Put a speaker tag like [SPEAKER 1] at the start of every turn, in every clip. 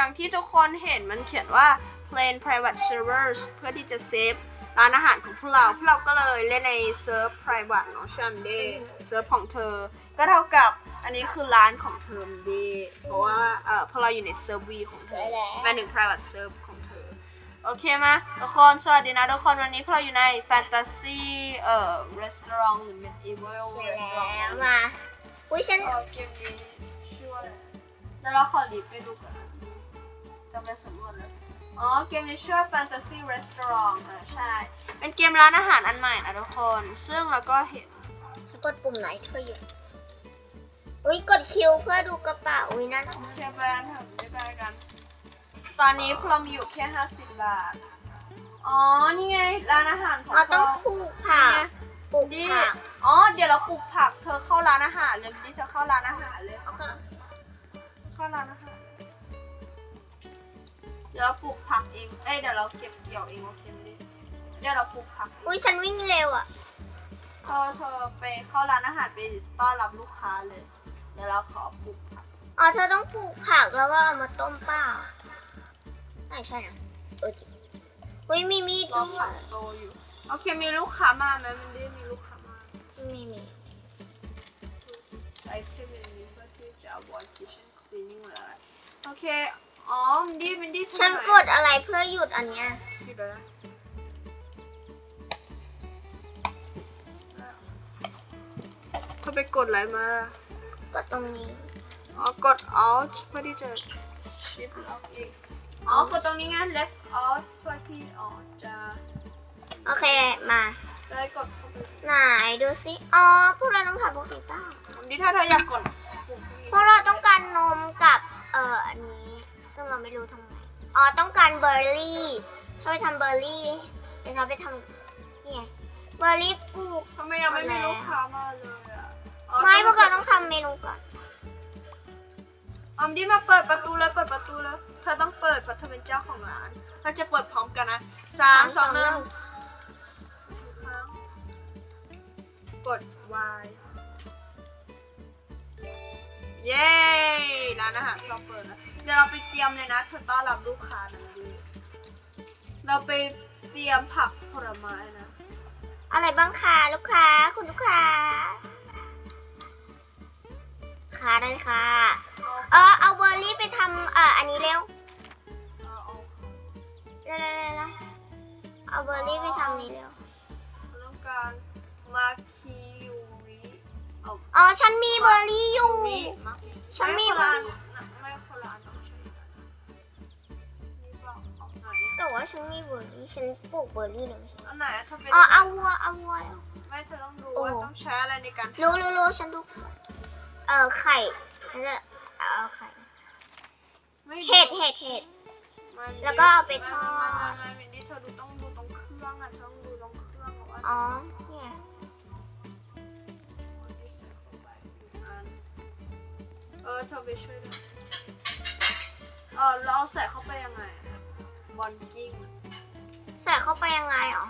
[SPEAKER 1] อย่างที่ทุกคนเห็นมันเขียนว่า plain private servers เพื่อที่จะเซฟร้านอาหารของพวกเรา พวกเราก็เลยเล่นในเซิร์ฟ private เนาะใช่ไหมเดเซิร์ฟของเธอ ก็เท่ากับอันนี้คือร้านของเธอมเดเพราะว่าเออพวกเราอยู่ในเซิร์ฟวีของเธอ
[SPEAKER 2] ใช่แล้ว
[SPEAKER 1] หมายถึง private serve ของเธอ โอเคไหมทุกคน สวัสดีนะทุกคน วันนี้พวกเราอยู่ใน fantasy เอ่อ restaurant หรือ medieval
[SPEAKER 2] ใช่แล้ว
[SPEAKER 1] restaurant
[SPEAKER 2] มาอุ้ยฉัน
[SPEAKER 1] เออเกมนี้ชื่อว่าอะไรแล้วเราขอรีบไปดูกันนะ จะไปสำรวจเลยอ๋อ เกมนี้ชื่อว่า Fantasy Restaurant อะใช่ เป็นเกมร้านอาหารอันใหม่นะทุกคน ซึ่งเราก็เห็น
[SPEAKER 2] ฉันกดปุ่มไหนเธออยู่อุ้ยกดคิวเพื่อดูกระเป๋าอุ้ยน่ารักมาก
[SPEAKER 1] เชฟแบรนด์ทำได้ไปกัน ตอนนี้พวกเรามีอยู่แค่50บาท อ๋อ นี่ไงร้านอาหารของ
[SPEAKER 2] เราต้อง
[SPEAKER 1] เขา
[SPEAKER 2] ปลูกผักปลูก
[SPEAKER 1] ดิ
[SPEAKER 2] ผัก
[SPEAKER 1] อ๋อ เดี๋ยวเราปลูกผัก เธอเข้าร้านอาหารเลยดิเธอเข้าร้านอาหารเลย
[SPEAKER 2] โอเค
[SPEAKER 1] เข้าร้านอาหาร เลยเดี๋ยวเราปลูกผักเอง เอ้ยเดี๋ยวเราเก็บเกี่ยวเองโอเคไหมดิเดี๋ยวเราปลูกผักเอง
[SPEAKER 2] อุ้ยฉันวิ่งเร็วอะ
[SPEAKER 1] เธอเธอไปเข้าร้านอาหารไปต้อนรับลูกค้าเลย เดี๋ยวเราขอปลูกผัก
[SPEAKER 2] อ๋อเธอต้องปลูกผักแล้วก็เอามาต้มเปล่าไม่ใช่นะเออจริงอุ้ยมีมีด
[SPEAKER 1] รอ
[SPEAKER 2] ด้ว
[SPEAKER 1] ผั
[SPEAKER 2] ย
[SPEAKER 1] กโตอยู่โอเคมีลูกค้ามาไหมมันได้มีลูกค้ามา
[SPEAKER 2] มีมี
[SPEAKER 1] ใช้เทคนิคนี้เพื่อที่จะ avoid kitchen cleaning หรืออะไรโอเค อ๋อมันดีมันดี
[SPEAKER 2] ฉันกดอะไรเพื่อหยุดอันเนี้ย
[SPEAKER 1] หยุดแล้วนะเธอไปกดอะไรมา
[SPEAKER 2] กดตรงนี้
[SPEAKER 1] อ๋อ กด alt เพื่อที่จะ shift ล็อกอีกอ๋อ กดตรงนี้ไง left alt เพื่อที่อ๋อจะ
[SPEAKER 2] โอเค มา
[SPEAKER 1] ได้กดเข้าไป
[SPEAKER 2] ไหนดูสิ อ๋อ พวกเราต้องทำพวกนี้เปล่า
[SPEAKER 1] ผมดีถ้าเธออยากกดปุ่มนี้
[SPEAKER 2] เพราะเราต้องการนมกับ เอ่อ อันนี้ซึ่ง เราไม่รู้ทำไงอ๋อต้องการเบอร์รี่ชอบไปทำเบอร์รี่เดี๋ยวเราไปทำนี่ไงเบอร์รี่ปลูก
[SPEAKER 1] ทำไมยังไม่มีลูกค้ามาเลยอะอ๋อ
[SPEAKER 2] ไม่พวกเราต้องทำเมนูก่อน
[SPEAKER 1] ออมดีมาเปิดประตูเลยเปิดประตูเลยเธอต้องเปิดเพราะเธอเป็นเจ้าของร้าน เราจะเปิดพร้อมกันนะสามสองหนึ่งกด Y เย้ร้านอาหารเราเปิดแล้ว เดี๋ยวเราไปเตรียมเลยนะเธอต้อนรับลูกค้านะดูเราไปเตรียมผักผลไม้นะ
[SPEAKER 2] อะไรบ้างคะลูกค้า คุณลูกค้าค่ะได้ค่ะ เออเอาเบอร์รี่ไปทำเอ่ออันนี้เร็ว
[SPEAKER 1] เอาเอา
[SPEAKER 2] เร็วเร็วเร็วเร็วเอาเบอร์รี่ไปทำนี้เร็ว
[SPEAKER 1] เราต้องการมาคิยูริเอา
[SPEAKER 2] อ๋อฉันมีเบอร์รี่อยู่
[SPEAKER 1] ริมา
[SPEAKER 2] ฉันมี
[SPEAKER 1] ไคนละ
[SPEAKER 2] บ้า
[SPEAKER 1] อั
[SPEAKER 2] ง
[SPEAKER 1] น
[SPEAKER 2] แต่ว่าฉันมีเบอร์รี่ฉันปลูกเบอร์รี่เลยไม่ใช่เหรอ
[SPEAKER 1] อันไหนอะเธอเป็น
[SPEAKER 2] อ๋อเอาวัวเอาวัวแล้ว
[SPEAKER 1] ไม่เธอต้องดู
[SPEAKER 2] โอ้
[SPEAKER 1] ว่าต้องใช้อะไรในการ
[SPEAKER 2] รู้รู้รู้ฉันดูเอ่อไข่ฉันจะเอาไข่
[SPEAKER 1] ไม่
[SPEAKER 2] เห็ดเห็ดเห็ด
[SPEAKER 1] ไม่
[SPEAKER 2] แล้วก็เอาไปทอด
[SPEAKER 1] ไม่ไม่ไม่ไม่ไม่นี่เธอดูต้องดูตรงเครื่องอะเธอต้องดูตรงเครื่องว่า
[SPEAKER 2] อ๋อเนี่ย
[SPEAKER 1] ที่ใส่เข้าไปอันเออเธอไปช่วยด้วยเออเราเอาใส่เข้าไปยังไงอะ บอลกิ้งอะ
[SPEAKER 2] ใส่เข้าไปยังไงอ๋อ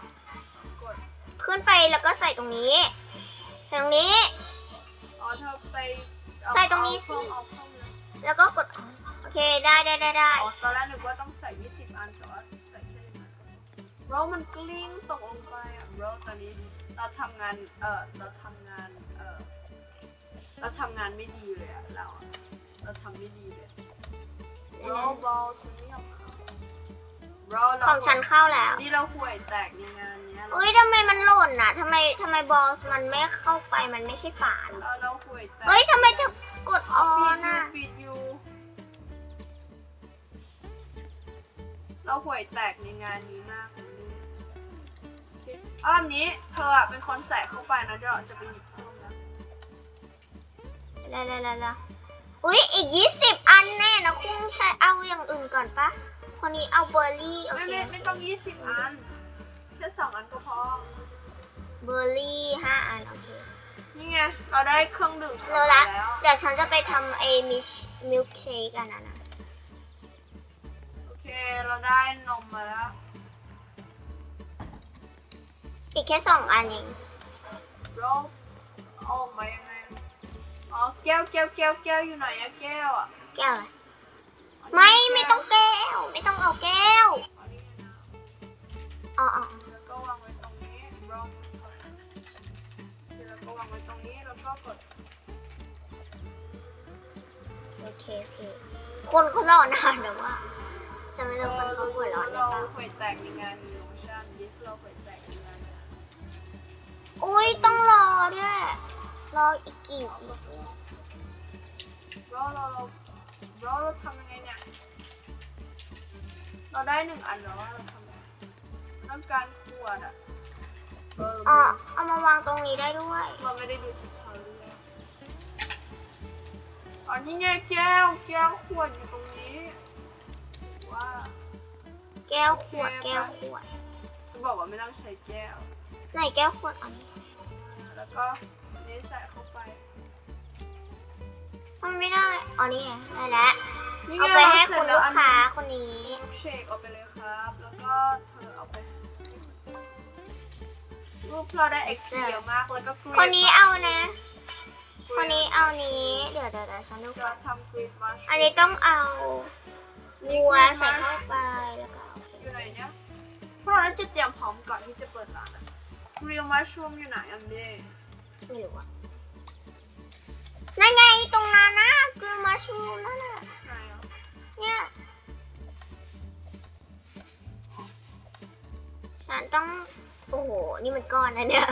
[SPEAKER 1] กด
[SPEAKER 2] ขึ้นไปแล้วก็ใส่ตรงนี้ ใส่ตรงนี้
[SPEAKER 1] อ๋อเธอไปเอา
[SPEAKER 2] ใส่ตรงนี้สิ
[SPEAKER 1] เอาเข้าเอาเข้าเลย
[SPEAKER 2] แล้วก็กดอ๋อโอเคได้ได้ได้ได้
[SPEAKER 1] อ๋อตอนแรกนึกว่าต้องใส่ 20 อันแต่ว่าใส่แค่นี้เรามันกลิ้งตกลงไปอะเราตอนนี้เราทำงาน เออเราทำงาน เออเราทำงานไม่ดีเลยอะเราอะเราทำไม่ดีเลยเราบอลฉันไม่ยอมเข้าเราเรา
[SPEAKER 2] ของฉันเข้าแล้ว
[SPEAKER 1] นี่เราห่วยแตกในงานเนี้ยเรา
[SPEAKER 2] อุ้ยทำไมมันหล่นน่ะทำไมทำไมบอลมันไม่เข้าไปมันไม่ใช่ฝาเหรอ
[SPEAKER 1] เออเราห่วยแตก
[SPEAKER 2] เฮ้ยทำไมจะกดอ
[SPEAKER 1] เอา
[SPEAKER 2] อ
[SPEAKER 1] ปิด
[SPEAKER 2] น
[SPEAKER 1] อยู่
[SPEAKER 2] น่ะ
[SPEAKER 1] ปิดอยู่เราห่วยแตกในงานนี้มากเลยอ้อมนี้เธออะเป็นคนใส่เข้าไปนะเดี๋ยวจะไปหยิบเพิ่มนะ
[SPEAKER 2] แล้วแล้วแล้วอุ้ยอีกยี่สิบอันแน่นะคุณใช้เอาอย่างอื่นก่อนปะ คนนี้เอาเบอร์รี่ โอ
[SPEAKER 1] ไม่
[SPEAKER 2] เค
[SPEAKER 1] ไม่ไม่ต้องยี่สิบอันแค่สองอันก็พอ
[SPEAKER 2] เบอร์รี่ห้าอัน โอเค
[SPEAKER 1] นี่ไง เราได้เครื่องดื่มสด
[SPEAKER 2] รู้ละ
[SPEAKER 1] แล้ว
[SPEAKER 2] เดี๋ยวฉันจะไปทำไอ้มิชมิลค์เชคกันนะนะ
[SPEAKER 1] โอเค เราได้นมมาแล้ว
[SPEAKER 2] อีกแค่สองอันเอง
[SPEAKER 1] เราเอามายังไง อ๋อ แก้วแก้วแก้วแก้วอยู่ไหนอะแก้วอะ
[SPEAKER 2] แก้วอะไร
[SPEAKER 1] อ๋อ
[SPEAKER 2] ไม่ไม่ต้องแก้ว ไม่ต้องเอาแก้ว
[SPEAKER 1] อันนี้นะ
[SPEAKER 2] อ๋ออ๋อ
[SPEAKER 1] แล้วก็วางไว้ตรงนี้รองก่อนแล้วก็วางไว้ตรงนี้แล้วก็กด
[SPEAKER 2] โอเคโอเคคนเขารอนานแต่ว่าฉันไม่รู้คนเขาหัวร้อนหรือ
[SPEAKER 1] เรา
[SPEAKER 2] เปล่า
[SPEAKER 1] เคยแตกในงานมีโลชั่นยิปเราเคยแตกในงาน
[SPEAKER 2] อุ้ยต้องรอด้วยรออีกกี่
[SPEAKER 1] เอา
[SPEAKER 2] อี
[SPEAKER 1] ก
[SPEAKER 2] ก
[SPEAKER 1] ดเรา เราเราเราเราทำยังไงเนี่ย เราได้หนึ่งอันแล้วว่าเราทำยังไงต้องการขวดอะเออ
[SPEAKER 2] อ๋อเอามาวางตรงนี้ได้ด้วย
[SPEAKER 1] เราไม่ได้ดูทุกครั้งเลยอันนี้ไงแก้ว แก้วขวดอยู่ตรงนี้ว่า
[SPEAKER 2] แก้วขวดแก้วขวด
[SPEAKER 1] จะบอกว่าไม่ต้องใช้แก้ว
[SPEAKER 2] ไหนแก้วขวดอันนี้
[SPEAKER 1] แล้วก็นี่ใส่เข้าไป
[SPEAKER 2] มันไม่ได้อ๋อนี่ไงได้แล้ว
[SPEAKER 1] นี่
[SPEAKER 2] เอา
[SPEAKER 1] ง
[SPEAKER 2] ไปให้
[SPEAKER 1] เรส
[SPEAKER 2] คุ
[SPEAKER 1] ร็
[SPEAKER 2] ณ
[SPEAKER 1] จแว
[SPEAKER 2] ลูก
[SPEAKER 1] อัน
[SPEAKER 2] ค้า
[SPEAKER 1] นี้
[SPEAKER 2] คนนี้
[SPEAKER 1] เชคเอาไปเลยครับ แล้วก็เธอเอาไปรูปเราได้เอ็กซ์เยอะมากแล้วก็กรี
[SPEAKER 2] คนนี้เอานะ คนนี้เอานี้ เดี๋ยวเดี๋ยวเดี๋ยวฉันดูก่
[SPEAKER 1] จะ
[SPEAKER 2] อน
[SPEAKER 1] ทำกรีนมา
[SPEAKER 2] อันนี้ต้องเอาวัวใส่เข้าไปแล้วก็โอเค
[SPEAKER 1] อยู่ไหนเนี่ยเพราะเราจะเตรียมพร้อมก่อนที่จะเปิดร้านอะกรีนมัชรูมอยู่ไหนอันนี้
[SPEAKER 2] ไม่รู้อะ นั่นไงตรงนั้นนะคือมาชูนั่นน่ะ
[SPEAKER 1] ไหนอะ
[SPEAKER 2] เนี่ยฉันต้อง โอ้โห นี่มันก้อนนะเนี่ย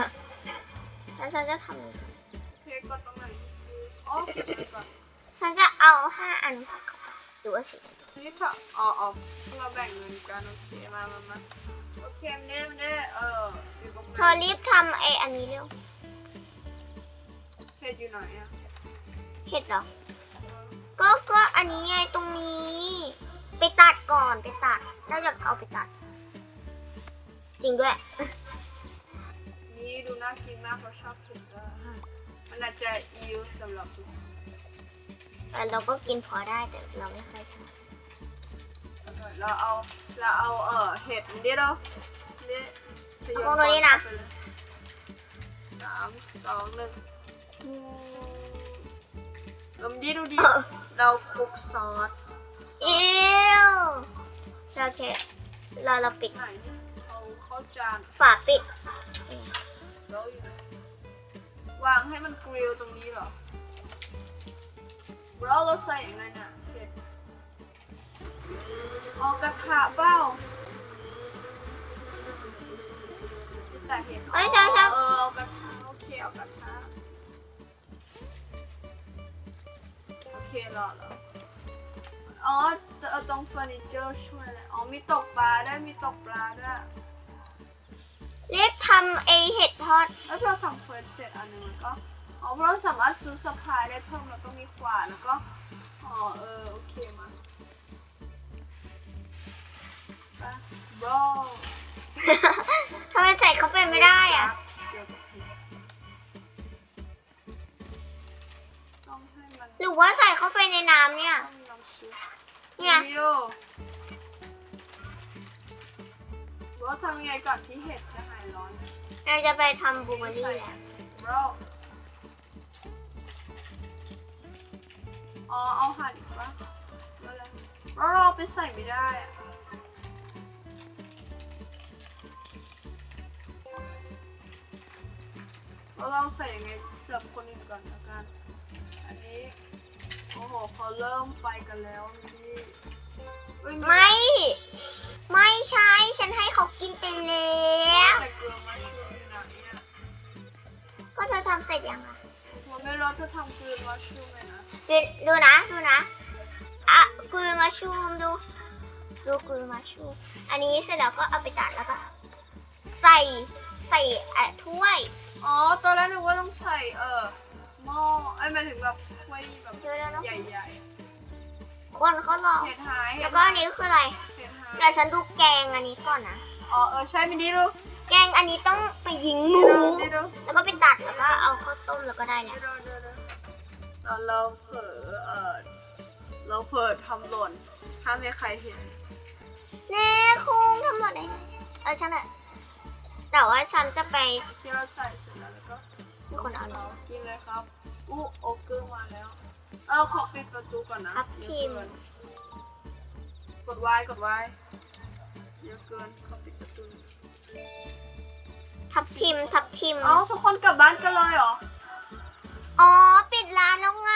[SPEAKER 2] ฉันฉันจะทำยังไง
[SPEAKER 1] เพกก่อนตรงไหนอ๋อเพกก่อน
[SPEAKER 2] ฉันจะเอาห้าอันใส่เข้าไปหรือว่าสิ
[SPEAKER 1] นี่ถ้าอ๋ออ๋อเราแบ่งเงินกันโอเคมามามาโอเคเนี่ยเนี่ยเอออยู่ตรงไหน
[SPEAKER 2] เธอรีบทำไอ้อันนี้เร็ว
[SPEAKER 1] เพจอยู่ไหนอะ
[SPEAKER 2] เห็ดเหรอ ก็ก็อันนี้ไงตรงนี้ ไปตัดก่อนไปตัดน่าจะเอาไปตัด จริงด้วย
[SPEAKER 1] นี่ดูน่ากินมากเราชอบเผ็ดด้วยมันอาจจะอิวสำหรับทุกคน
[SPEAKER 2] แต่เราก็กินพอได้แต่เราไม่ค่อยชอบ
[SPEAKER 1] เราเอาเราเอาเออเห็ดอันนี้เราเนี่ยทยอย
[SPEAKER 2] เอาตรงนี้นะ
[SPEAKER 1] ไปเลยสามสองหนึ่ง อืมเอมดีดูดีเราคลุกซอส
[SPEAKER 2] อิวโอเคเราเราปิด
[SPEAKER 1] ไหนเนี่ยเอาเข้าจาน
[SPEAKER 2] ฝาปิด
[SPEAKER 1] แล้วอยู่ไหนวางให้มันกริลตรงนี้เหรอเราเราใส่ยังไงเนี่ยเห็ดเอากระทะเปล่าแต่เห็ด
[SPEAKER 2] เอ้ยใช่ใช่
[SPEAKER 1] เออเอากระทะโอเคเอากระทะ เครอแล้วอ๋อเอาตรงเฟอร์นิเจอร์ช่วยเลยอ๋อมีตกปลาได้มีตกปลาด้วย
[SPEAKER 2] รีบทำไอเห็ดทอด
[SPEAKER 1] แล้วเราทำเควสเสร็จอันหนึงมันก็อ๋อเราสามารถซื้อสปายได้เพิ่มแล้วก็มีขวานแล้วก็อ๋อเออโอเคมาไปบร
[SPEAKER 2] ทำไมใส่เข้าไปไม่ได้อะ
[SPEAKER 1] เดี๋ย ห้มัน
[SPEAKER 2] หรือว่าใส่เข้าไปในน้ำเนี่ย
[SPEAKER 1] ต้องน้ำซุป
[SPEAKER 2] เนี่ย
[SPEAKER 1] โยว่าทำยังไงก่อนที่เห็ดจะหายร้อน
[SPEAKER 2] เราจะไปทำบลูเบอร์รี่แล้ว
[SPEAKER 1] บรอ๋อเอาหั่นอีกปะแล้วเราเราเอาไปใส่ไม่ได้อะแล้วเราใส่ยังไงเสิร์ฟคนอื่นก่อนละกัน อันนี้โอ้โหเขาเริ่มไปกันแล้วนี่เอ้ย
[SPEAKER 2] ไม่ ไม่ใช่ ฉันให้เขากินไปแล้ว
[SPEAKER 1] แต่เกลือมาช่วยอยู่ไหนเนี่ย
[SPEAKER 2] ก็เธอทำเสร็จยังอะ
[SPEAKER 1] มันไม่รู้จะทำเกลือมาช่วยไหมนะ
[SPEAKER 2] ดูดูนะ ดูนะ อะกุยมาชูมดู ดูกุยมาชูมอันนี้เสร็จแล้วก็เอาไปตัดแล้วก็ ใส่ใส่เอ่อถ้วย
[SPEAKER 1] อ๋อตอนแรกนึกว่าต้องใส่เออหม้อไอ้ยหมายถึงแบบถ้ว ยแบบ
[SPEAKER 2] เดี๋ยวแล้วนะ
[SPEAKER 1] ใหญ่
[SPEAKER 2] คนเขาลอง
[SPEAKER 1] ๆเห็ดหายเห็
[SPEAKER 2] แล้
[SPEAKER 1] ด
[SPEAKER 2] วก็อันนี้คืออะไร
[SPEAKER 1] เห็ดหาย
[SPEAKER 2] เดี๋ยวฉันดูแกงอันนี้ก่อนนะ
[SPEAKER 1] อ๋อเออใช่ไม่ดีดู
[SPEAKER 2] แกงอันนี้ต้องไปยิงหมู
[SPEAKER 1] ดีดู
[SPEAKER 2] แล้วก็ไปตัดแล้วก็เอาเข้าวต้มแล้วก็ได้
[SPEAKER 1] ดี
[SPEAKER 2] แล้ว
[SPEAKER 1] ดูดีดูตอนเราเผลอเออเราเผลอทำหล่นห้ามให้ใครเห็น
[SPEAKER 2] เน่คุงทำหมดได้ไงเออฉันอะแต่ว่าฉันจะไป
[SPEAKER 1] ที่เราใส่เสร็จแล้วแล้วก็
[SPEAKER 2] มีคนเอา
[SPEAKER 1] เรา
[SPEAKER 2] แล้ว
[SPEAKER 1] กินเลยครับ อู้โอเกอร์มาแล้ว เออขอปิดประตูก่อนนะครับเดี๋ยว
[SPEAKER 2] ทีม
[SPEAKER 1] เกินกดวกดวเยอะเกินเขาปิดประตู
[SPEAKER 2] ทับทิมทับทิม
[SPEAKER 1] เอ้าทุกคนกลับบ้านกันเลยเหรอ
[SPEAKER 2] อ๋อ ปิดร้านแล้วไง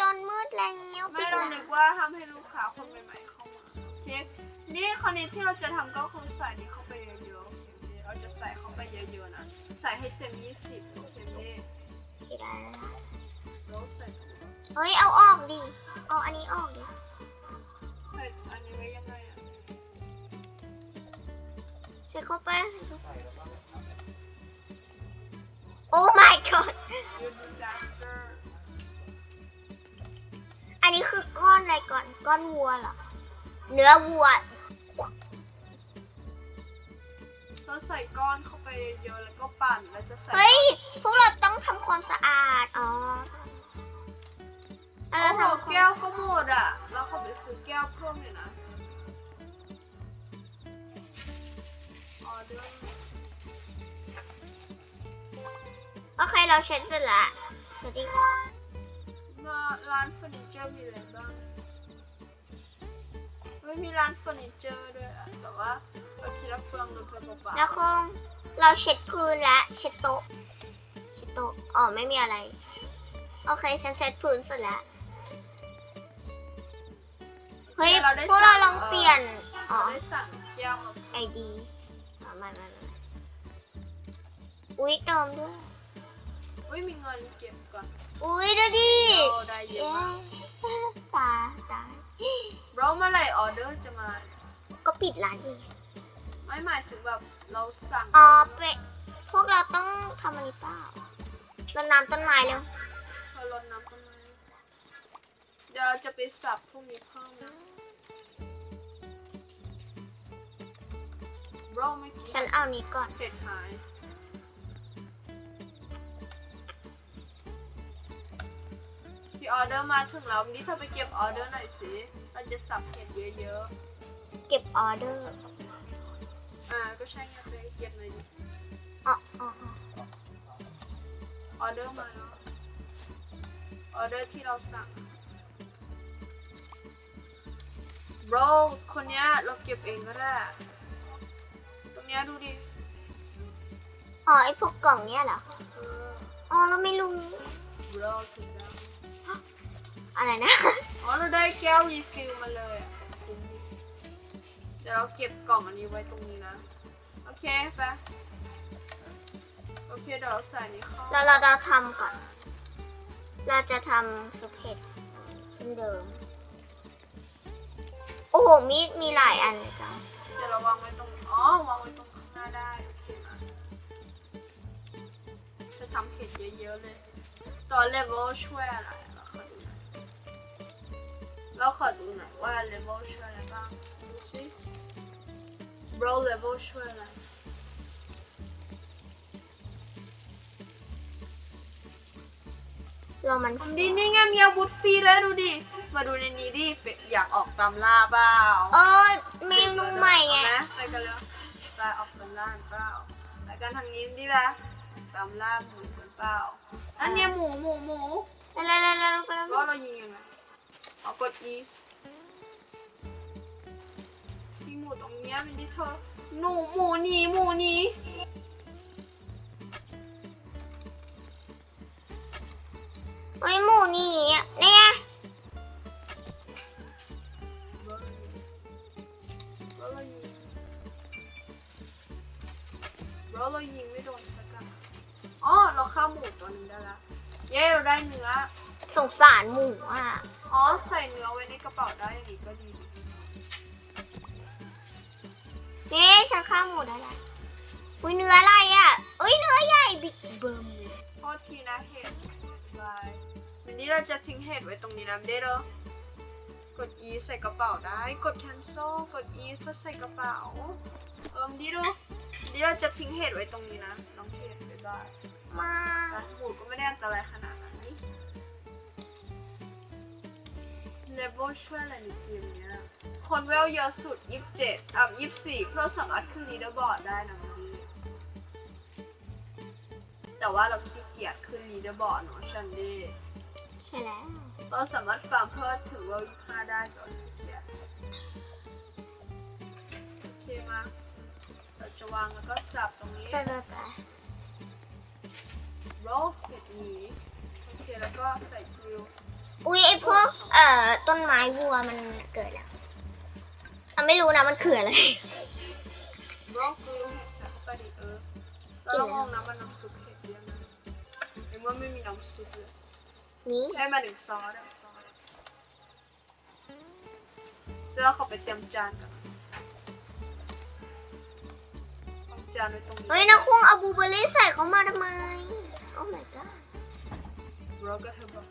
[SPEAKER 2] ตอนมืดแล้ว
[SPEAKER 1] ไม่
[SPEAKER 2] ปิด
[SPEAKER 1] เรา
[SPEAKER 2] ร้าน
[SPEAKER 1] นึกว่าทำให้ลูกค้าคนใหม่ๆเข้ามาโอเคนี่คราวนี้ที่เราจะทำก็คือใส่นี่เข้าไปเยอะๆโอเคนี่เราจะใส่เข้าไปเยอะๆนะ ใส่ให้เต็ม 20โอเคนี่
[SPEAKER 2] ปิดร้านแล้วนะ
[SPEAKER 1] เราใส่
[SPEAKER 2] เฮ้ยเอาออกดิ เอาอันนี้ออกดิ
[SPEAKER 1] ใส่อันนี้ไว้ยังไงอะ
[SPEAKER 2] ใส่เข้าไป โอ้ my god
[SPEAKER 1] You disaster
[SPEAKER 2] อันนี้คือก้อนอะไรก่อน ก้อนวัวเหรอ เนื้อวัว
[SPEAKER 1] เราใส่ก้อนเข้าไปเยอะๆแล้วก็ปั่นแล้วจะใส่
[SPEAKER 2] เฮ้ย พวกเราต้องทำความสะอาด อ๋อ เอ
[SPEAKER 1] โอ้
[SPEAKER 2] อ
[SPEAKER 1] โห
[SPEAKER 2] ทำความ
[SPEAKER 1] แก้วก็หมดอะเราขอไปซื้อแก้วเพิ่มเลยนะ ออเดอร์
[SPEAKER 2] โอเคเราเช็ดเสร็จแล้วสวัสดีค่ะ
[SPEAKER 1] มาร้านเฟอร์นิเจอร์มีอะไรบ้างไม่มีร้านเฟอร์นิเจอร์ด้วยอะแต่ว่าเราคิดว่าเฟืองเงินไปเปล่า
[SPEAKER 2] แล้วคงเราเช็ดพื้นและเช็ดโต๊ะเช็ดโต๊ะอ๋อไม่มีอะไร โอเคฉันเช็ดพื้นเสร็จแล้ว
[SPEAKER 1] ได้
[SPEAKER 2] พวกเรา
[SPEAKER 1] สั่
[SPEAKER 2] ลองเปลี่ยน อ๋อ
[SPEAKER 1] เราได้สั่งแก้วมา
[SPEAKER 2] ไอดีอ๋อไม่ไม่ไม่อุ้ยเติมด้วย
[SPEAKER 1] อุ้ยมีเงินเก็บก่อน
[SPEAKER 2] อุ้ยดูดิ
[SPEAKER 1] โอ้ได้เยอะ
[SPEAKER 2] เย้
[SPEAKER 1] มาก
[SPEAKER 2] ตายตาย
[SPEAKER 1] เราเมื่อไหร่ออเดอร์จะมา
[SPEAKER 2] ก็ปิดร้านอีก
[SPEAKER 1] ไม่หมายถึงแบบเราสั่ง
[SPEAKER 2] อ๋อเปะพวกเราต้องทำอะไรเปล่ารดน้ำต้นไม้เร็ว
[SPEAKER 1] พอรดน้ำต้นไม้ เดี๋ยวเราจะไปสับพวกนี้เพิ่มนะ ราไม่กิน
[SPEAKER 2] ฉันเอานี้ก่อน
[SPEAKER 1] เผ็ดหาย ที่ออเดอร์มาถึงแล้ววันนี้เธอไปเก็บออเดอร์หน่อยสิ เราจะสับเห็ดเยอะ
[SPEAKER 2] เก็บออเดอร์
[SPEAKER 1] ๆ อ่า ก็ใช่ไงไปเก็บหน่อยดิ
[SPEAKER 2] อ๋ออ๋ออ๋อ
[SPEAKER 1] ออเดอร์มาแล้ว ออเดอร์ที่เราสั่งโบรคนเนี้ยเราเก็บเองก็ได้ตรงเนี้ยดูดิ
[SPEAKER 2] อ๋อไอพวกกล่องเนี้ยเหรอ
[SPEAKER 1] เออ
[SPEAKER 2] อ๋อเราไม่รู้
[SPEAKER 1] โบรถึงแล้ว
[SPEAKER 2] อะไรนะ
[SPEAKER 1] อ๋อเราได้แก้วรีฟิลมาเลยอะคุ้มดิเดี๋ยวเราเก็บกล่องอันนี้ไว้ตรงนี้นะ โอเคไปโอเคเดี๋ยวเราใส่นี้เข้า
[SPEAKER 2] เราเราจะทำก่อน เราจะทำซุปเห็ดเช่นเดิม โอ้โหมีดมีหลายอันเลยจ้ะ
[SPEAKER 1] เดี๋ยวเราวางไว้ตรง อ๋อวางไว้ตรงข้างหน้าได้โอเคนะจะทำเผ็ดเยอะๆเลย ตอนเลเวลช่วยอะไรเราขอดูหน่อยเราขอดูหน่อยว่าเลเวลช่วยอะไรบ้างดูสิ bro level ช่วยอะไร
[SPEAKER 2] เรามัน
[SPEAKER 1] ดีนี่ไงมีอาวุธฟรีแล้วดูดิ มาดูในนี้ดิเป็ดอยากออกตามล่าเปล่า
[SPEAKER 2] เออ เมนูใหม่ไง
[SPEAKER 1] เอาหไปกันเลย ไปออกตามล่าเปล่าไปกันทางนี้ดิปะตามล่าหมูกันเปล่าอันเนี้ยหมูหมูหมู
[SPEAKER 2] แล้วแล้วแล้วแล้วแล้ว
[SPEAKER 1] แล้วเรายิงยังไงเอากด E ที่หมูตรงเนี้ยมันดิเธอหนูหมูหนีหมูหนี
[SPEAKER 2] เฮ้ยหมู
[SPEAKER 1] ได้เนื้อ
[SPEAKER 2] สงสารหมูอะ
[SPEAKER 1] อ๋อ ใส่เนื้อไว้ในกระเป๋าได้อย่างนี้ก็ดีดิ
[SPEAKER 2] นี่ฉันฆ่าหมูได้แล้วอุ้ยเนื้ออะไรอะเอ้ยเนื้อใหญ่บิ๊กเบิ้มเลย
[SPEAKER 1] โทษทีนะเห็ดบายวันนี้เราจะทิ้งเห็ดไว้ตรงนี้นะเด้อร์กด E ใส่กระเป๋าได้ กด cancel กด E เพื่อใส่กระเป๋า เอิมดิดูเดี๋ยวเราจะทิ้งเห็ดไว้ตรงนี้นะ น้องเห็ดบ๊ายบาย
[SPEAKER 2] มา
[SPEAKER 1] แต่หมูก็ไม่ได้อันตรายขนาด เลเวลช่วยอะไรในเกมเนี้ย คนเวลเยอะสุด 27อะ24เพราะสามารถขึ้นลีดเดอร์บอร์ดได้นะพี่แต่ว่าเราขี้เกียจขึ้นลีดเดอร์บอร์ดเนาะชันดี้
[SPEAKER 2] ใช่แล้ว
[SPEAKER 1] เราสามารถฟาร์มเพิ่มถึงเวล25ได้ก่อนขี้เกียจโอเคมาเราจะวางแล้วก็สับตรงนี้
[SPEAKER 2] ไปไปไป
[SPEAKER 1] โรลปิดนี้โอเคแล้วก็ใส่กริว
[SPEAKER 2] อุ้ยไอพวกเอ่อต้นไม้วัวมันเกิดแล้วอะไม่รู้นะมันคืออะไร
[SPEAKER 1] โรลกริลเห็ดใส่เข้าไปดิเออแล้วเรามองน้ำมันน้ำซุปเห็ดเยอะนะในเมื่อไม่มีน้ำซุปเลย
[SPEAKER 2] นี่
[SPEAKER 1] ให้มาถึงซอสอะซอสแล้วเราขอไปเตรียมจานก่อนเอาจานไว้ตรงนี้
[SPEAKER 2] เฮ้ยนะคุงเอาบลูเบอร์รี่ใส่เข้ามาทำไม โอ้ my god
[SPEAKER 1] เราก็เธอบอ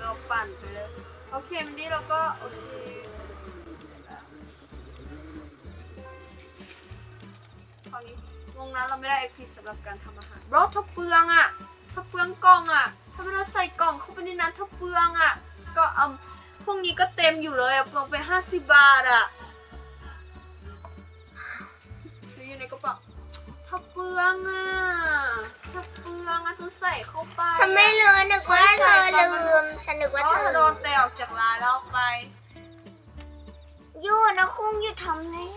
[SPEAKER 1] เราปั่นไปเลยโอเคมันนี้เราก็โอเคเสร็จแล้วคราวนี้วงนั้นเราไม่ได้ XP สำหรับการทำอาหารเราถ้าเปลืองอะถ้าเปลืองกล่องอะถ้าไมเราใส่กล่องเข้าไปในนั้นถ้าเปลืองอะก็เอืมพวกนี้ก็เต็มอยู่เลยอะเปลืองไปห้าสิบบาทอะอยู่ในกระเป๋าถ้าเปลืองอะ ถ้าเปลืองอะจะใส่เข้าไปอะ
[SPEAKER 2] ฉันไม่รู้นึกว่าเธอลืม ฉันนึกว่า
[SPEAKER 1] อ๋อ
[SPEAKER 2] เธ
[SPEAKER 1] เธ
[SPEAKER 2] อ
[SPEAKER 1] อโด
[SPEAKER 2] ลื
[SPEAKER 1] น
[SPEAKER 2] ม
[SPEAKER 1] เตะออกจากร้านแล้วไป
[SPEAKER 2] หยุดนะคุงหยุดทำเลย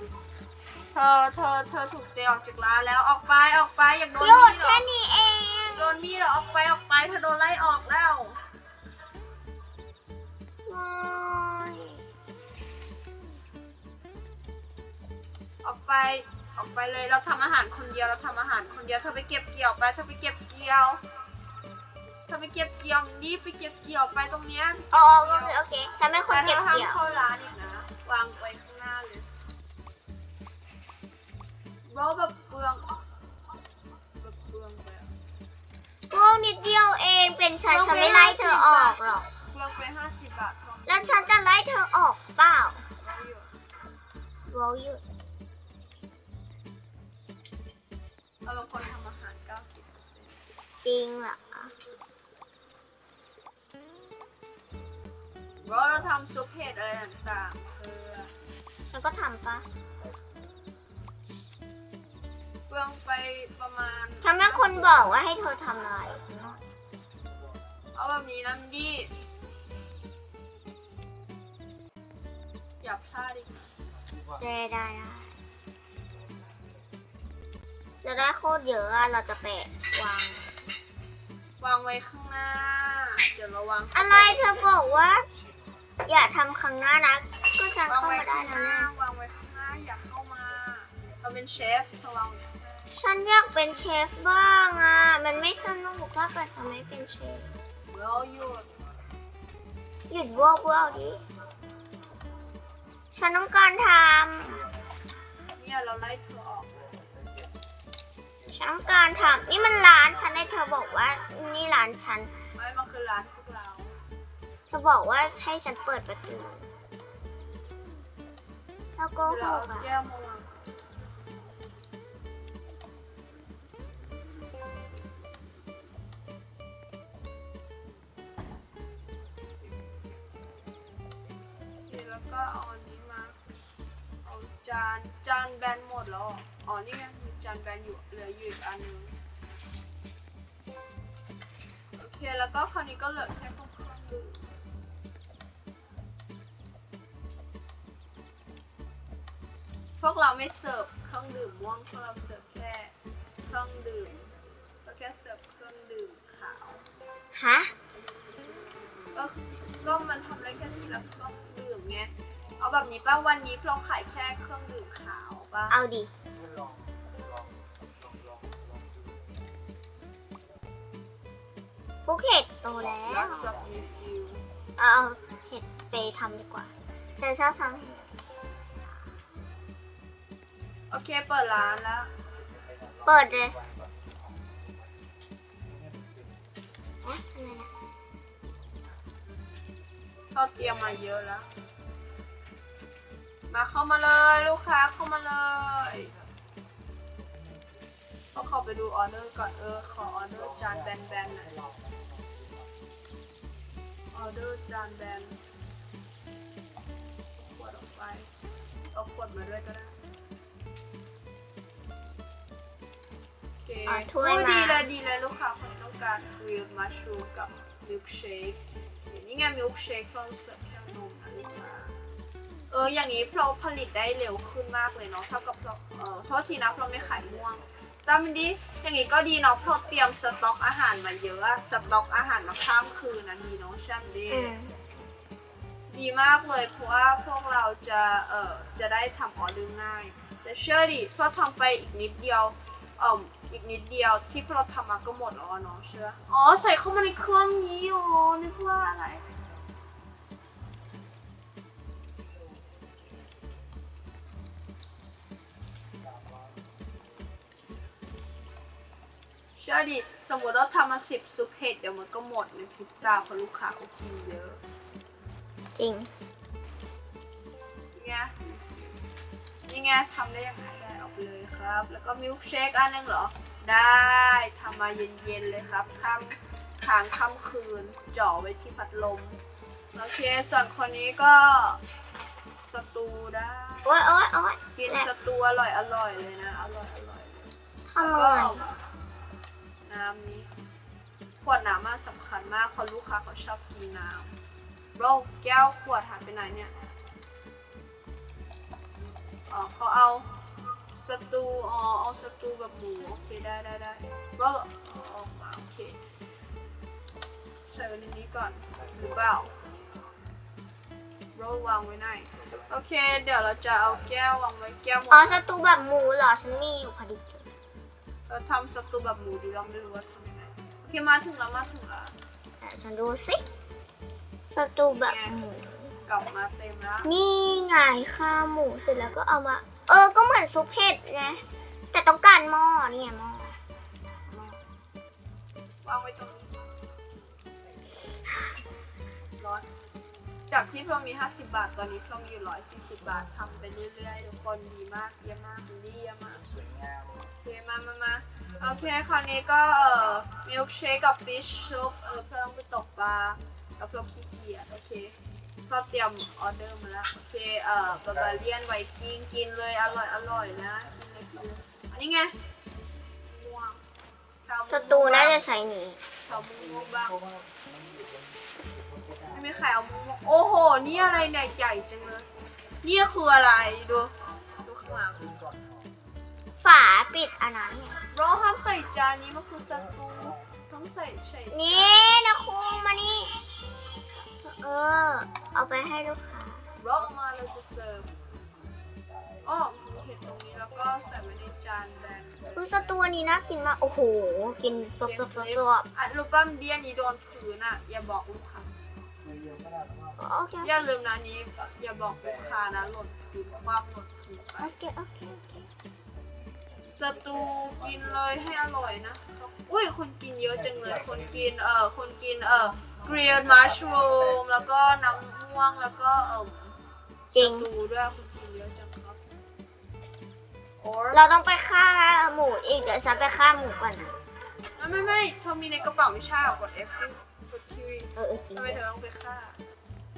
[SPEAKER 1] เธอเธอเธอถูกเตะออกจากร้านแล้วออกไปออกไปอยากโดน
[SPEAKER 2] โหล
[SPEAKER 1] มี
[SPEAKER 2] ด
[SPEAKER 1] ดเหร
[SPEAKER 2] แค่
[SPEAKER 1] อ
[SPEAKER 2] นี้เอง
[SPEAKER 1] โดนมีดเหรอออกไปออกไปเธอโดนไล่ออกแล้ว
[SPEAKER 2] โอ้ย
[SPEAKER 1] ออกไป ออกไปเลยเราทำอาหารคนเดียวเราทำอาหารคนเดียวเธอไปเก็บเกี่ยวไปเธอไปเก็บเกี่ยวเธอไปเก็บเกี่ยวนี่ไปเก็บเกี่ยวไปตรงเนี้ย
[SPEAKER 2] อ๋อโอเคโอเคฉันเป็นคน
[SPEAKER 1] แต่เธ
[SPEAKER 2] เก็บ
[SPEAKER 1] อห้าม
[SPEAKER 2] เกี่ยว
[SPEAKER 1] เข้าร้านอีกนะวางไว้ข้างหน้าเลยเพราะแบบเปลืองแบบเปลืองไปอะ
[SPEAKER 2] พวกนิดเดียวเองเป็นฉันฉันไม่ไล่เธอออกหรอก
[SPEAKER 1] เปลืองไปห้าสิบบาททอง
[SPEAKER 2] แล้วฉันจะไล่เธอออกเปล่า
[SPEAKER 1] เราอยู่
[SPEAKER 2] วอลหยุด
[SPEAKER 1] เราเป็นคนทำอาหารเก้าสิบเปอร์เซ็นต์
[SPEAKER 2] จริงเหรอ
[SPEAKER 1] เราเราทำซุปเห็ดอะไรต่างๆเออ
[SPEAKER 2] ฉันก็ทำปะ
[SPEAKER 1] เปลืองไปประมาณ
[SPEAKER 2] ฉันเป็นคนบอกว่าให้เธอทำอะไรฉันว่า
[SPEAKER 1] เอาแบบนี้นะดิอย่าพลาดอีกนะ
[SPEAKER 2] ได้ได้ได้ จะได้โคตรเยอะอะเราจะไปวาง
[SPEAKER 1] วางไว้ข้างหน้า เดี๋ยวเราวาง
[SPEAKER 2] อะไรเธอบอกว่า อย่าทำครั้งหน้านะ ก็ฉัน
[SPEAKER 1] วาง
[SPEAKER 2] เข้า
[SPEAKER 1] ไว้
[SPEAKER 2] มาได้
[SPEAKER 1] ข้างห
[SPEAKER 2] แล้ว
[SPEAKER 1] น้า
[SPEAKER 2] นะ
[SPEAKER 1] วางไว้ข้างหน้าอย่าเข้ามา เราเป็นเชฟเธอวางไว้ข้างหน้า
[SPEAKER 2] ฉันอยากเป็นเชฟบ้างอะ มันไม่สนุกถ้าเกิดฉันไม่เป็นเชฟ
[SPEAKER 1] เราหยุด
[SPEAKER 2] หยุดวอกวอกดิ ฉันต้องการท
[SPEAKER 1] เนี่ยเราไล่เธอออกำ
[SPEAKER 2] ฉัน ต้องการทำนี่มันร้านฉันให้เธอบอกว่านี่ร้านฉัน
[SPEAKER 1] ไม่มันคือร้านพวกเรา
[SPEAKER 2] เธอบอกว่าให้ฉันเปิดประตูแล้วก็
[SPEAKER 1] เดี๋ยว
[SPEAKER 2] ห
[SPEAKER 1] เราเอา
[SPEAKER 2] อะ
[SPEAKER 1] แก้วมาวางโอเคแล้วก็เอาอันนี้มา เอาจาน จานแบนหมดแล้วเหรออ๋อ นี่ไง จานแบนอยู่เหลืออยู่อีกอันหนึงโอเคแล้วก็คราวนี้ก็เหลือแค่พวกเครื่องดื่มพวกเราไม่เสิร์ฟเครื่องดื่มม่วงพวกเราเสิร์ฟแค่เครื่องดื่มก็แค่เสิร์ฟเครื่องดื่มขาว
[SPEAKER 2] ฮะ
[SPEAKER 1] ก็ก็มันทำได้แค่ทีละเครื่องดื่มไงเอาแบบนี้ป่ะวันนี้เราขายแค่เครื่องดื่มขาวป่ะ
[SPEAKER 2] เอาดิ พวกเห็ดโตแล้ว
[SPEAKER 1] แล้วสับรีวิว
[SPEAKER 2] เอาเอาเห็ดไปทำดีกว่าฉันชอบทำเห็ด
[SPEAKER 1] โอเค เปิดร้านแล้ว
[SPEAKER 2] เปิดเลยโอ๊ยอะไรนะ
[SPEAKER 1] เราเตรียมมาเยอะแล้ว มาเข้ามาเลยลูกค้าเข้ามาเลยก็เข้าไปดูออเดอร์ก่อนเออขอออเดอร์จานแบนๆหน่อย ออเดอร์จานแบนขวดออกไปเอาขวดมาด้วยก็ได้โอเค
[SPEAKER 2] เอาถ้วย
[SPEAKER 1] โอ้
[SPEAKER 2] มา
[SPEAKER 1] ดีเลยดีเลยลูกค้าคนต้องการกริลมัชรูมกับมิลค์เชคนี่ไงมิลค์เชคเราเสิร์ฟแค่นมนะลูกค้าเอออย่างนี้เราผลิตได้เร็วขึ้นมากเลยเนาะเท่ากับเราเออโทษทีนะเราไม่ขายม่วง จำดีอย่างนี้ก็ดีเนาะเพราะเตรียมสต็อกอาหารมาเยอะอะสต็อกอาหารมาข้ามคืนนะดีเนาะใช่ไหมดี
[SPEAKER 2] อืม
[SPEAKER 1] ดีมากเลยเพราะว่าพวกเราจะเอ่อจะได้ทำออเดอร์ง่าย แต่เชื่อดิพอทำไปอีกนิดเดียวเอ่ออีกนิดเดียวที่พวกเราทำมาก็หมดแล้วอะเนาะเชื่ออ๋อใส่เข้ามาในเครื่องนี้อ๋อนึกว่าอะไร เชื่อดิ สมมติเราทำมาสิบซุปเห็ดเดี๋ยวมันก็หมดในพริบตาเพราะลูกค้าเขากินเยอะ
[SPEAKER 2] จริง
[SPEAKER 1] นี่ไงนี่ไงทำได้ยังไงได้เอาไปเลยครับ แล้วก็มิลค์เชคอันหนึงเหรอ ได้ทำมาเย็นๆเลยครับข้ามค้างค่ำคืนจ่อไว้ที่พัดลม โอเค ส่วนคนนี้ก็สตูได้
[SPEAKER 2] โอ๊ยโอ๊ยโอ๊ย
[SPEAKER 1] กินสตูอร่อยอร่อยๆเลยนะ อร่อยอร่อยเลย
[SPEAKER 2] อร่อย
[SPEAKER 1] น้ำนี้ ขวดน้ำมันสำคัญมากเพราะลูกค้าเขาชอบกินน้ำโรคแก้วขวดหายไปไหนเนี่ยอ๋อเขาเอาสตูอ๋อเอาสตูแบบหมูโอเคได้ได้ได้โรคออกมาโอเคใส่ไว้ในนี้ก่อนหรือเปล่าโรควางไว้ไหนโอเค เดี๋ยวเราจะเอาแก้ววางไว้แก้วหมด
[SPEAKER 2] อ๋อสตูแบบหมูเหรอฉันมีอยู่พอดี
[SPEAKER 1] เราทำสตูแบบหมูดีเราไม่รู้ว่าทำยังไงโอเคมาถึงแล้วมาถึงแล้ว
[SPEAKER 2] แต่ฉันดูสิสตูแบบหมู
[SPEAKER 1] กลับมาเต็มแล้ว
[SPEAKER 2] นี่ไงข้าวหมูเสร็จแล้วก็เอามา เออก็เหมือนซุปเห็ดไงแต่ต้องการหม้อนี่ไงหม้อหม้อ
[SPEAKER 1] วางไว้ตรงนี้ร้อนจากที่เรามี 50 บาท ตอนนี้เรามีอยู่140 บาททำไปเรื่อยๆ ทุกคนดีมาก เยี่ยมมากดีเยี่ยมมาก
[SPEAKER 3] สวยงาม
[SPEAKER 1] โอเคมามามา โอเค คราวนี้ก็เอ่อมิลค์เชคกับฟิชซุปเออเพื่อต้องไปตกปลากับพวกขี้เกียจโอเคก็เตรียมออเดอร์มาแล้วโอเคเอ่อบาบาเลียนไวกิ้งกินเลยอร่อยอร่อยนะกินเลยกินเลยอันนี้ไงม่วงชาว
[SPEAKER 2] สตูน่า
[SPEAKER 1] ม่วง
[SPEAKER 2] จะใช้นี้
[SPEAKER 1] ชาวม่วงบ้าง
[SPEAKER 3] เพราะว่ามันอยู่บนบนเพดาน
[SPEAKER 1] ไม่มีใครเอาม่วงโอ้โห นี่อะไรเนี่ยใหญ่จังเลยนี่คืออะไรดูดูข้างหลัง
[SPEAKER 3] ขึ้นก่อนเอา
[SPEAKER 2] ฝาปิดอันนั้นไง
[SPEAKER 1] เราห้ามใส่จานนี้มันคือสตูต้องใส่ใส่
[SPEAKER 2] นี่นะครูมานี่ เออ เอาไปให้ลูกค้า
[SPEAKER 1] เราเอามาเราจะเสิร์ฟอ๋อเห็ดตรงนี้แล้วก็ใส่ไว้ในจานแบน
[SPEAKER 2] คือสตูอันนี้น่ากินมาก โอ้โห กินซบซบซบซบ
[SPEAKER 1] อะลูกปั้มเดียนี้โดนผืนอะ อย่าบอกลูกค้า
[SPEAKER 3] เลยเยอะก็ได้แต่ว่า
[SPEAKER 2] โอเค
[SPEAKER 1] อย่าลืมนะนี้ อย่าบอกลูกค้านะหล่นผืนความหล่นผืนไป
[SPEAKER 2] โอเค โอเค โอเค
[SPEAKER 1] สตูกินเลยให้อร่อยนะ อุ้ยคนกินเยอะจังเลย คนกินเอ่อคนกินเอ่อ grilled mushroom แล้วก็น้ำม่วงแล้วก็เอ่อ
[SPEAKER 2] จริง
[SPEAKER 1] สตูด้วยคนกินเยอะจังครับโอ้
[SPEAKER 2] เราต้องไปฆ่าหมูอีกเดี๋ยวฉันไปฆ่าหมูก่อนนะ
[SPEAKER 1] ไม่ไม่ไม่เธอมีในกระเป๋าไม่ใช่เหรอกด F ดิกดคิว
[SPEAKER 2] เออเออจริง
[SPEAKER 1] ทำไม
[SPEAKER 2] ด้วย
[SPEAKER 1] เธอต้องไปฆ่า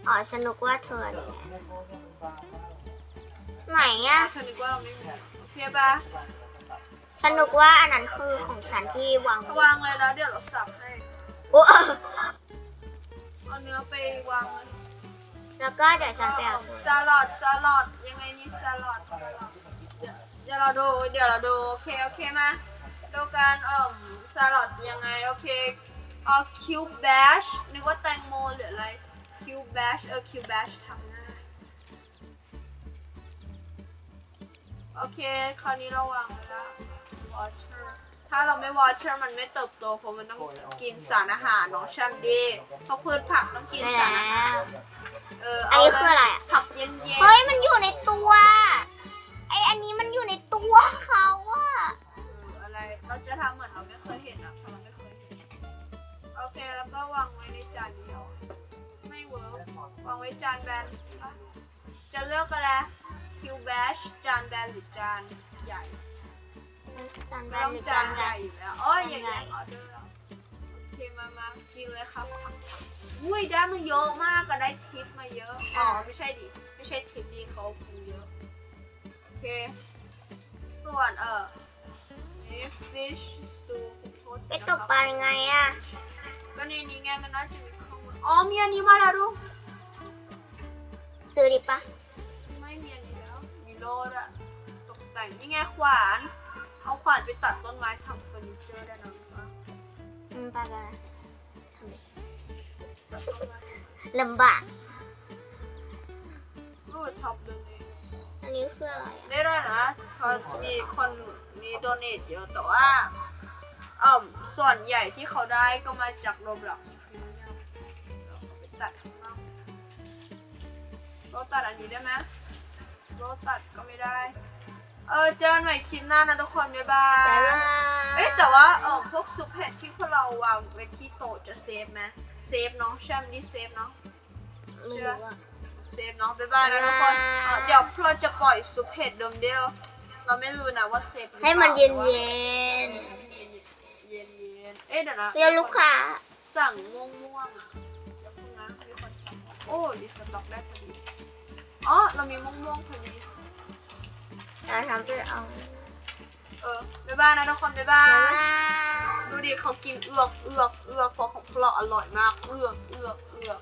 [SPEAKER 2] อ๋อฉันนึกว่าเธอเนี่ย
[SPEAKER 3] ไม่โค้งเนี่ยมันบางมาก
[SPEAKER 2] ไหนอะ
[SPEAKER 1] เธอนึกว่าเราไม่มีโอเคปะ
[SPEAKER 2] ฉันนึกว่าอันนั้นคือของฉันที่วางไว้
[SPEAKER 1] วางเลยแล้วเดี๋ยวเราสับให้
[SPEAKER 2] โอ้
[SPEAKER 1] เอาเนื้อไปวางเลย
[SPEAKER 2] แล้วก็เดี๋ยวฉันไปเอา
[SPEAKER 1] ซาลอดซาลอดยังไงนี่ซาลอดซาลอดเดี๋ยวเดี๋ยวเราดูเดี๋ยวเราดูโอเคโอเคมาดูกันเอ่อซาลอดยังไงโอเคเอาคิวแบชนึกว่าแตงโมหรืออะไรคิวแบชเออคิวแบชทำง่ายโอเค คราวนี้เราวางไว้ แล้ว water ถ้าเราไม่ water มันไม่เติบโตเพราะมันต้องกินสารอาหารเนาะช่างดีเพราะพืชผักต้องกิน
[SPEAKER 2] ใช่
[SPEAKER 1] สารอาหา
[SPEAKER 2] แล้
[SPEAKER 1] ร
[SPEAKER 2] ว
[SPEAKER 1] เออ
[SPEAKER 2] อัน
[SPEAKER 1] เา
[SPEAKER 2] นี้
[SPEAKER 1] เลย
[SPEAKER 2] คืออะไรอะ
[SPEAKER 1] ผักเย็นๆ
[SPEAKER 2] เฮ้ยมันอยู่ในตัวไออันนี้มันอยู่ในตัวเขาอะ
[SPEAKER 1] เอออะไรเราจะทำเหมือนเราไม่เคยเห็นอะเพราะเราไม่เคยเห็นโอเคแล้วก็วางไว้ในจานเดียวไม่เวิร์กวางไว้จานแบนอะจะเลือกอะไรคิวแบชจานแบนหรือจานใหญ่
[SPEAKER 2] จานแบ
[SPEAKER 1] ไม่
[SPEAKER 2] น
[SPEAKER 1] ต้อง
[SPEAKER 2] หรือ
[SPEAKER 1] จา
[SPEAKER 2] จานน
[SPEAKER 1] ให
[SPEAKER 2] ให
[SPEAKER 1] ญ่
[SPEAKER 2] ญ่
[SPEAKER 1] อยู่แล้วโอ้ยอย่าง
[SPEAKER 2] จานใหญ่
[SPEAKER 1] เงี้ยออเดอร์แล้วโอเคมามากินเลยครับอุ้ยได้มาเยอะมากก็ได้ทิปมาเยอะอ๋อไม่ใช่ดิไม่ใช่ทิปดีเขากินเยอะโอเคส่วนเออนี่ fish stew ขอโทษ
[SPEAKER 2] ไป
[SPEAKER 1] นะ
[SPEAKER 2] ต
[SPEAKER 1] ครับ
[SPEAKER 2] กปลายังไงอะ
[SPEAKER 1] ก็ในนี้ไงมันน่าจะมีข้างบนอ๋อมีอันนี้มาแล้วดู
[SPEAKER 2] ซื้อดิปะ
[SPEAKER 1] มโลดอะตกแต่งนี่ไงขวาน เอาขวานไปตัดต้นไม้ทำเฟอร์นิเจอร์ได้นะ
[SPEAKER 2] อืมไปไปทำดิ
[SPEAKER 1] ตัดต้นไม้
[SPEAKER 2] ลำบาก
[SPEAKER 1] รูดท็อปเลย
[SPEAKER 2] อันนี้คืออะไรอะ
[SPEAKER 1] ได้ด้วยนะเขามีคนมีโดเนทเยอะแต่ว่าเอ่มส่วนใหญ่ที่เขาได้ก็มาจากโรบล็อกเราไปตัดข้างนอกโรตัดอันนี้ได้ไหมโราตัดก็ไม่ได้ เออเจอกันใหม่คลิปหน้านะทุกคนบ๊ายบา
[SPEAKER 2] บ๊าย
[SPEAKER 1] ย
[SPEAKER 2] บาย
[SPEAKER 1] เอ้ยแต่ว่าเออพวกซุปเห็ดที่พวกเราวางไว้ที่โต๊ะจะเซฟไหมเซฟเนาะใช่ไหมนี่เซฟเนาะ
[SPEAKER 2] ไม่รู้อะ
[SPEAKER 1] เซฟเนาะบ๊ายบายนะทุกคนเอ่อเดี๋ยวเราจะปล่อยซุปเห็ดเดิมเดียว เราไม่รู้นะว่าเซฟรือปล่า
[SPEAKER 2] ให้มันเย็น
[SPEAKER 1] แต่ว่า
[SPEAKER 2] เย็น
[SPEAKER 1] เย็นเย็นๆเอ๊ะเดี๋ยวนะ
[SPEAKER 2] เรียกลูกค้า
[SPEAKER 1] สั่งม่วงม่วงๆอะเดี๋ยวคุณนะมีคนสั่งโอ้ดิสต็อกได้พอดี อ๋อ เรามีม่วงม่วงๆพอดี
[SPEAKER 2] เราทำไปเอา
[SPEAKER 1] เออบ๊ายบายนะทุกคนบ๊ายบา
[SPEAKER 2] บ๊าย
[SPEAKER 1] ย
[SPEAKER 2] บาย
[SPEAKER 1] ดูดิเขากินเอือกเอือกเอือกเพราะของเราอร่อยมากเอือกเอือกเอือก